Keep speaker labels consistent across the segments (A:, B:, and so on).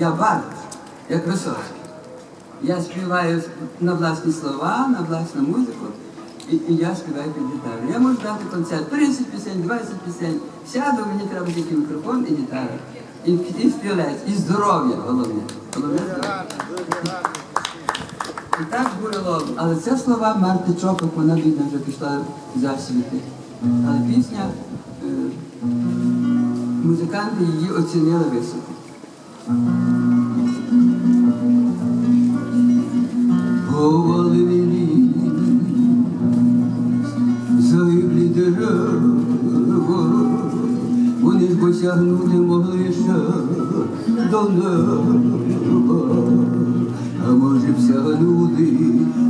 A: я бард, як Висоцький. Я співаю на власні слова, на власну музику, і, і я співаю під гітару. Я можу дати концерт 30 пісень, 20 пісень. Сяду, мені треба тільки мікрофон і гітара. І, і співець, і здоров'я головне. Головне здоров'я. І так було. Але це слова Марти Чопик, вона бідна вже пішла за світи. Але пісня, е, музиканти її оцінили високо. Ж могли до неба. А може вся люди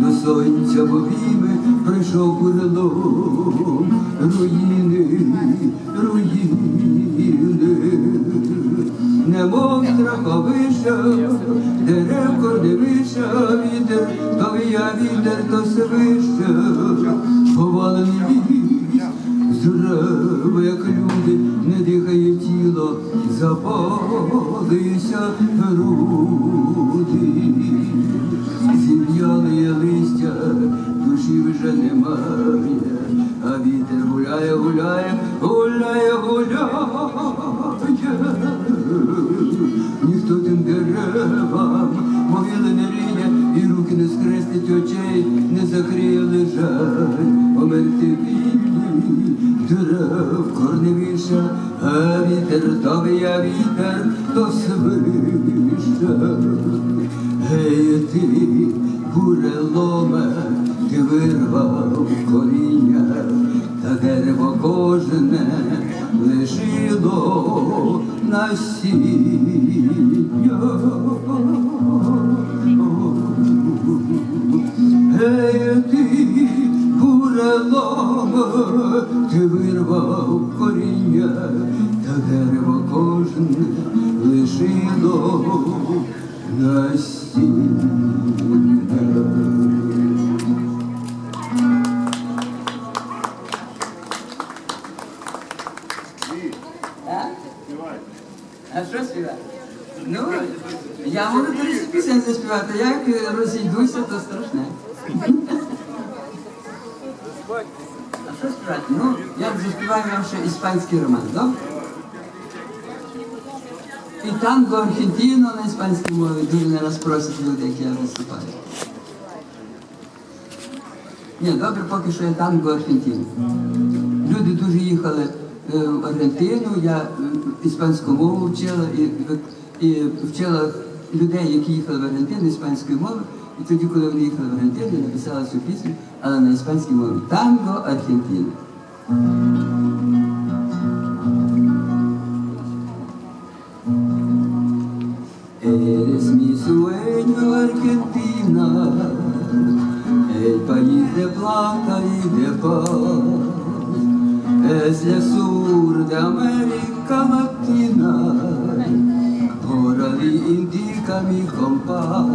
A: до сонця повіми прийшов курилом руїни, руїни, немов страховиша, дерев корневиша, вітер, то я вітер, то свище, повалений запалися груди. Зів'яли є листя, душі вже немає, а вітер гуляє, гуляє, гуляє, гуляє. Ніхто тим деревам могили не риє, і руки не скрестить очей, не закриє лежать, померти а вітер то я вітер, то свище. Гей, ти, буреломе, ти вирвав коріння, та дерево кожне лишило насіння. Гей, ти, буреломе, ти вирвав та дерево кожне лишило насіння. А? А що співати? Ну, я можу 30 пісень заспівати, як розійдуся, то страшне. А що співати? Ну, я заспіваю вам ще іспанський роман, добре? І танго аргентино на іспанській мові дуже не раз люди, які я виступаю. Ні, добре, поки що я танго аргентино. Люди дуже їхали е, в Аргентину, я е, іспанську мову вчила і, і вчила людей, які їхали в Аргентину іспанської мови. І тоді, коли вони їхали в Аргентину, я написала цю пісню, але на іспанській мові. Танго Аргентина. Eres mi sueño, Argentina, el país de plata y de paz. Es el sur de América Latina, por ahí indica mi compás.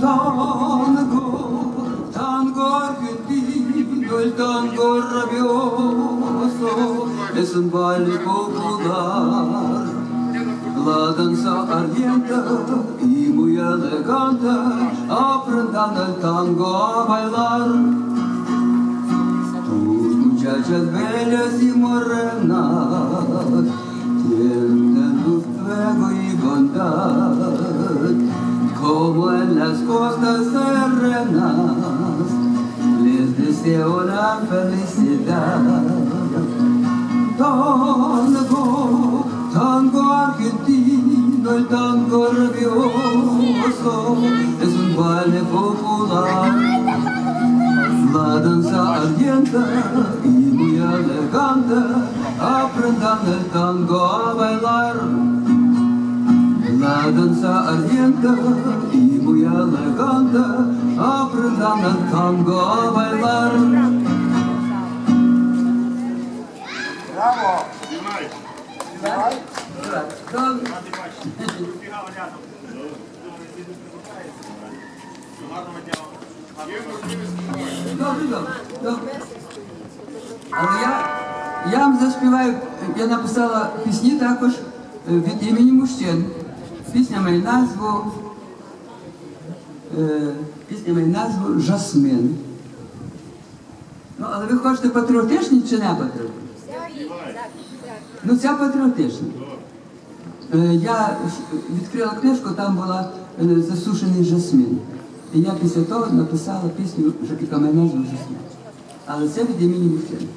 A: Tango, tango argentino, el tango rabioso, es un baile popular. La danza ardiente y muy elegante, aprendan el tango a bailar. Tus muchachas bellas y morenas tienen luz, fuego y bondad, como en las costas serenas les deseo la felicidad. Tango, Tango argentino, el tango rabioso es un baile popular. La danza ardiente y muy elegante, aprendan el tango a bailar. La danza ardiente y muy elegante, aprendan el tango a bailar. Bravo. Але я, я вам заспіваю, я написала пісні також е, від імені мужчин. Пісня має назву. Е, пісня має назву Жасмин. Ну, але ви хочете патріотичні чи не патріотичні? Ну, ця патріотична. Е, Я відкрила книжку, там була е, засушений жасмин. І я після того написала пісню, яка має назву Жасмин. Але це від імені мужчини.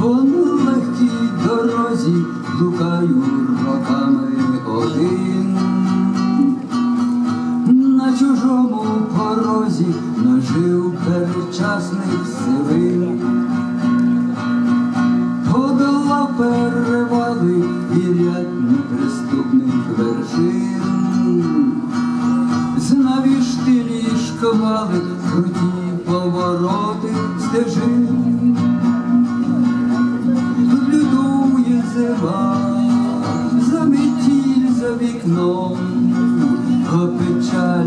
A: По нелегкій дорозі блукаю роками один. Чужому порозі нажив передчасних сивин. подала перевали і ряд неприступних вершин. Знаві штилі шквали, круті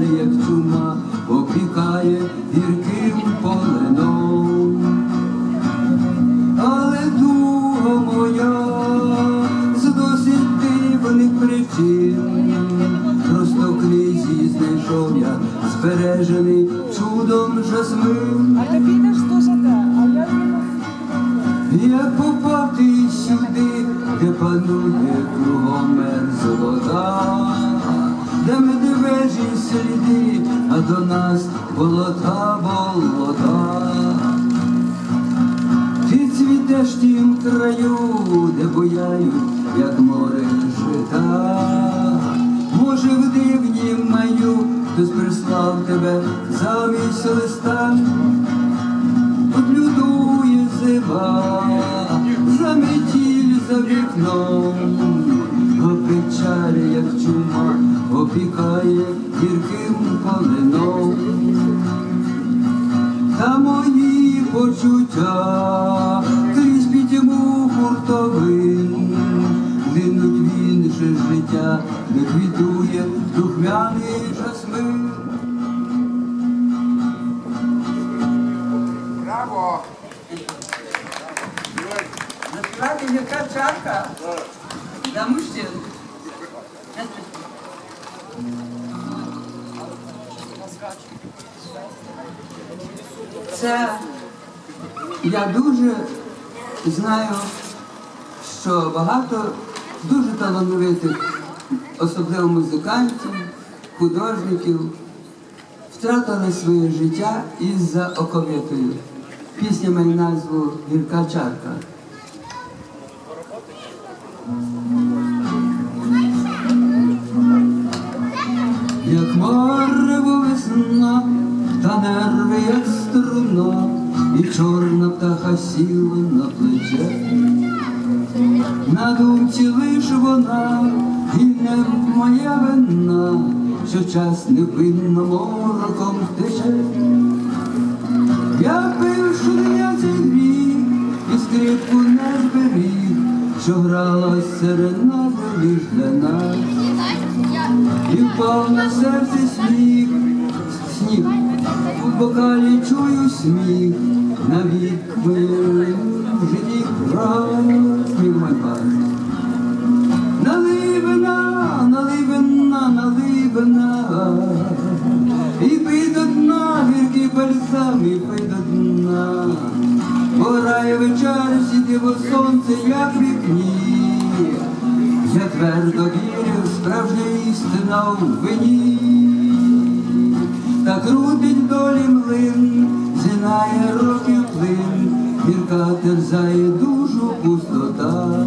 A: печалі, як чума, опікає гірким поленом. Але дуго моя з досить дивних причин, просто крізі знайшов я збережений чудом жасмин. До нас болота, болота. Ти цвітеш тім краю, де буяють, як море жита. Може, в дивнім маю хтось прислав тебе замість листа. От лютує зима, за метіль за вікном, а печалі, як чума, опікає гірким полином. Та мої почуття крізь пітьму хуртовин, Линуть в інше життя, де квітує духмяний жасмин.
B: Браво!
A: Насправді яка чарка для мужчин. Це я дуже знаю, що багато дуже талановитих, особливо музикантів, художників, втратили своє життя із-за оковитою. Пісня має назву Гірка чарка. Як нерви, як струна, і чорна птаха сіла на плече. На думці лиш вона, і не моя вина, що час невинно мороком тече. Я пив шуняцей гріх, і скрипку не зберіг, що грала серенади лиш для нас. І впав на серце сніг, сніг, у бокалі чую сміх, навік житті правильний мой пар. Наливина, наливина, наливина, і до дна, гіркий бальзам, і до дна. Порає вечер, сідіво сонце, як вікні. Я твердо вірю, справжня істина в вині. Та крутить долі млин, зінає років плин, гірка терзає душу пустота.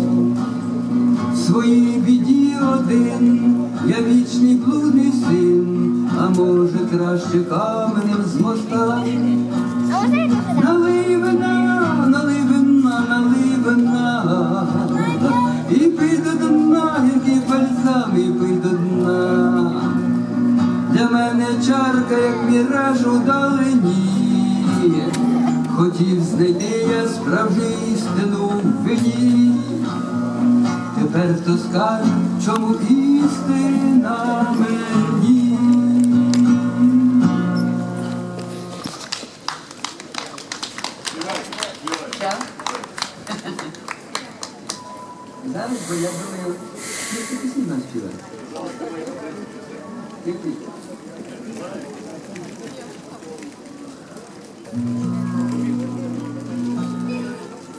A: В своїй біді один, я вічний блудний син, а може краще каменем з моста. Чарка, як міраж у далині, хотів знайти я справжню істину в вині. Тепер хто скаже, чому істина мені?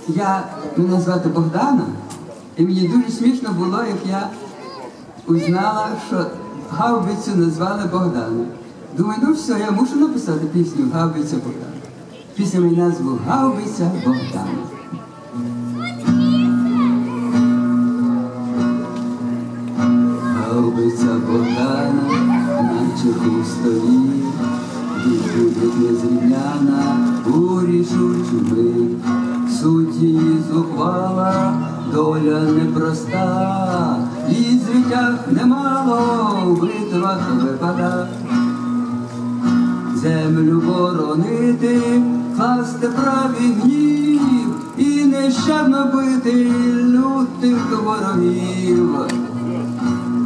A: Я, мене звати Богдана, і мені дуже смішно було, як я узнала, що гаубицю назвали Богдана. Думаю, ну все, я мушу написати пісню Гаубиця Богдана. Пісня має назву Гаубиця Богдана. Гаубиця Богдана, наче кустові, рішучу мить. Зухвала, доля непроста, і звитяг немало, в битвах випада. Землю боронити, класти праві гнів і нещадно бити лютих ворогів.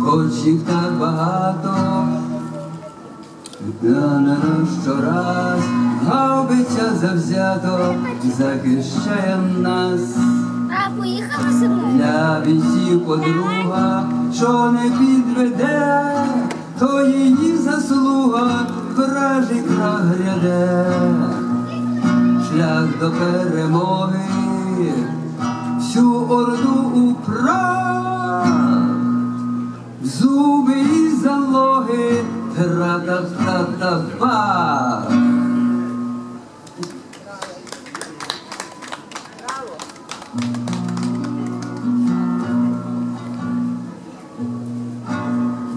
A: Хоч їх так багато, на щораз гаубиця завзято захищає нас.
B: А, поїхали зі мною?
A: Для бійців подруга, що не підведе, то її заслуга вражий крах гряде. Шлях до перемоги, всю орду управ, зуби і залоги, тра-та-та-та-ба.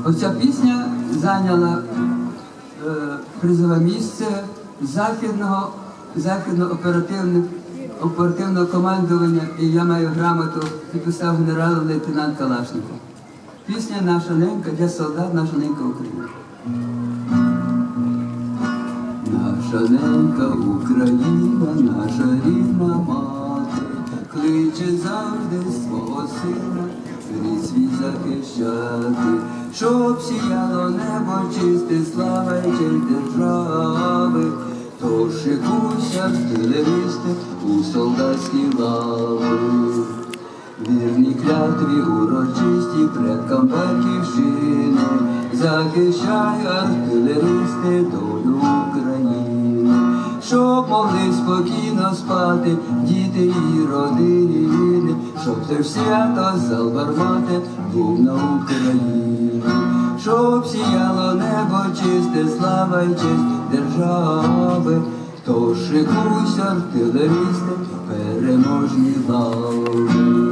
A: Оця пісня зайняла е, призове місце західного, західного оперативного, командування, і я маю грамоту, підписав генерал-лейтенант Калашников. Пісня наша ненька для солдат, наша ненька Україна. Наша ненька Україна, наша рідна мати, кличе завжди свого сина, рід світ захищати, щоб сіяло небо чисте, слава й держави, то шикуйся, артилеристи, у солдатські лави. Вірні клятві урочисті предкам батьківщини, захищай артилеристи долю України, щоб могли спокійно спати діти і родини, щоб ж свято зал гармати був на Україні, щоб сіяло небо чисте, слава й честь держави. То шикуйся, артилеристи, переможні лави.